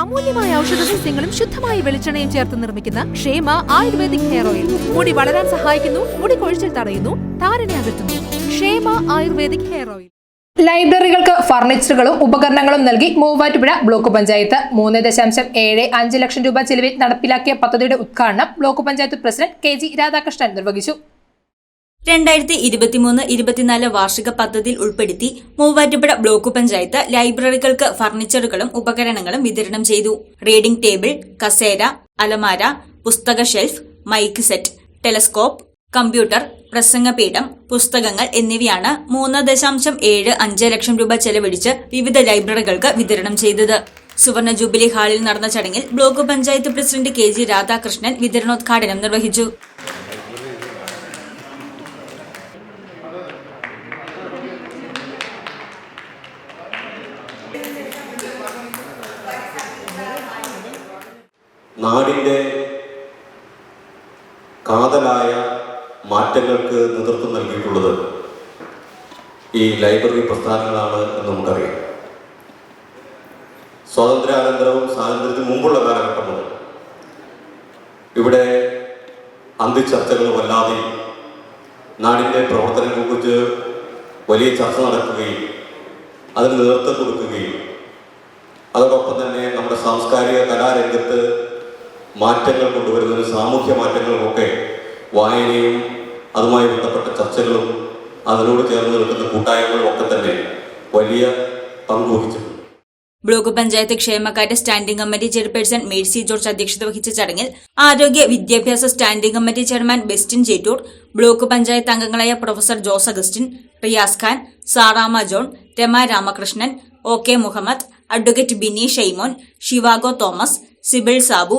അമൂല്യമായ ഔഷധ സസ്യങ്ങളും ശുദ്ധമായ വെളിച്ചെണ്ണയും ചേർത്ത് നിർമ്മിക്കുന്ന ക്ഷേമ ആയുർവേദിക് ഹെയർ ഓയിൽ. മുടി വളരാൻ സഹായിക്കുന്നു മുടി കൊഴിച്ചിൽ തടയുന്നു താരനെ അകറ്റുന്നു. Kshema ayurvedic hair oil. ലൈബ്രറികൾക്ക് ഫർണിച്ചറുകളും ഉപകരണങ്ങളും നൽകി മൂവാറ്റുപുഴ ബ്ലോക്ക് പഞ്ചായത്ത്. മൂന്ന് ദശാംശം ഏഴ് അഞ്ച് ലക്ഷം രൂപ ചിലവിൽ നടപ്പിലാക്കിയ പദ്ധതിയുടെ ഉദ്ഘാടനം block panchayat president K G Radhakrishnan നിർവഹിച്ചു. രണ്ടായിരത്തി ഇരുപത്തിമൂന്ന് ഇരുപത്തിനാല് വാർഷിക പദ്ധതിയിൽ ഉൾപ്പെടുത്തി മൂവാറ്റുപുഴ ബ്ലോക്ക് പഞ്ചായത്ത് ലൈബ്രറികൾക്ക് ഫർണിച്ചറുകളും ഉപകരണങ്ങളും വിതരണം ചെയ്തു. റീഡിംഗ് ടേബിൾ കസേര അലമാര പുസ്തക shelf mic set telescope computer പ്രസംഗപീഠം പുസ്തകങ്ങൾ എന്നിവയാണ് മൂന്ന് ദശാംശം ഏഴ് അഞ്ച് ലക്ഷം രൂപ ചെലവഴിച്ച് വിവിധ ലൈബ്രറികൾക്ക് വിതരണം ചെയ്തത്. സുവർണ ജൂബിലി ഹാളിൽ നടന്ന ചടങ്ങിൽ block panchayat president K G Radhakrishnan വിതരണോദ്ഘാടനം നിർവഹിച്ചു. നാടിന്റെ കാതലായ മാറ്റങ്ങൾക്ക് നേതൃത്വം നൽകിയിട്ടുള്ളത് ഈ ലൈബ്രറി പ്രസ്ഥാനങ്ങളാണ് എന്ന് നമുക്കറിയാം. സ്വാതന്ത്ര്യാനന്തരവും സ്വാതന്ത്ര്യത്തിന് മുമ്പുള്ള കാലഘട്ടം മുതൽ ഇവിടെ വല്ലാതെ നാടിന്റെ പ്രവർത്തനങ്ങളെക്കുറിച്ച് വലിയ ചർച്ച നടക്കുകയും അതിന് നേതൃത്വം കൊടുക്കുകയും അതോടൊപ്പം തന്നെ നമ്മുടെ സാംസ്കാരിക കലാരംഗത്ത് മാറ്റങ്ങൾ കൊണ്ടുവരുന്നതിന് സാമൂഹ്യ മാറ്റങ്ങളുമൊക്കെ വായനയും അതുമായി ബന്ധപ്പെട്ട ചർച്ചകളും അതിനോട് ചേർന്ന് നിൽക്കുന്ന കൂട്ടായ്മകളും ഒക്കെ തന്നെ വലിയ പങ്കുവഹിച്ചിട്ടുണ്ട് ബ്ലോക്ക് പഞ്ചായത്ത് ക്ഷേമകാര്യ standing committee chairperson Mercy George അധ്യക്ഷത വഹിച്ച ചടങ്ങിൽ ആരോഗ്യ വിദ്യാഭ്യാസ standing committee chairman Bestin Chettoor block panchayat അംഗങ്ങളായ professor Jose Augustine Riyas Khan Sarama John Rama Ramakrishnan O K Muhammad advocate Bini Shaimon Zhivago Thomas Sibil Sabu